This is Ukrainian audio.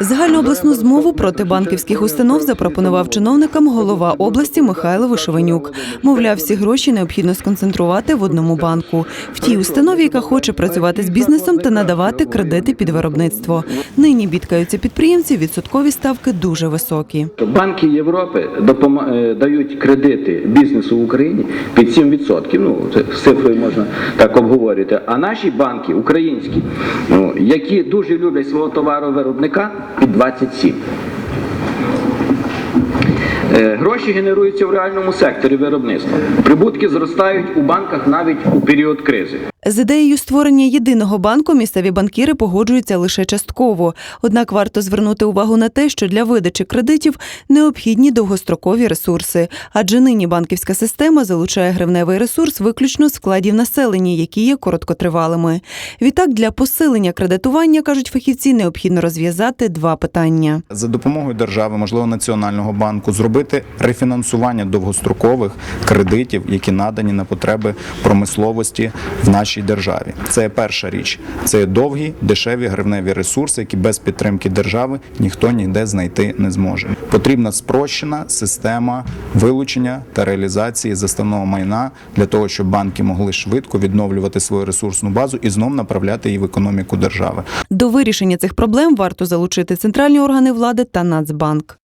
Загальнообласну змову проти банківських установ запропонував чиновникам голова області Михайло Вишевенюк. Мовляв, всі гроші необхідно сконцентрувати в одному банку в тій установі, яка хоче працювати з бізнесом та надавати кредити під виробництво. Нині бідкаються підприємці, відсоткові ставки дуже високі. Банки Європи е, дають кредити бізнесу в Україні під 7%. Ну, це з цифрою можна так обговорити. А наші банки, українські, ну, які дуже люблять свого товаровиробника, під 27%. Е, Гроші генеруються в реальному секторі виробництва. Прибутки зростають у банках навіть у період кризи. З ідеєю створення єдиного банку місцеві банкіри погоджуються лише частково. Однак варто звернути увагу на те, що для видачі кредитів необхідні довгострокові ресурси, адже нині банківська система залучає гривневий ресурс виключно з вкладів населення, які є короткотривалими. Відтак, для посилення кредитування кажуть фахівці, необхідно розв'язати два питання. за допомогою держави, можливо, національного банку, зробити рефінансування довгострокових кредитів, які надані на потреби промисловості в нашій державі. Це перша річ. Це довгі, дешеві гривневі ресурси, які без підтримки держави ніхто ніде знайти не зможе. Потрібна спрощена система вилучення та реалізації заставного майна для того, щоб банки могли швидко відновлювати свою ресурсну базу і знов направляти її в економіку держави. До вирішення цих проблем варто залучити центральні органи влади та Нацбанк.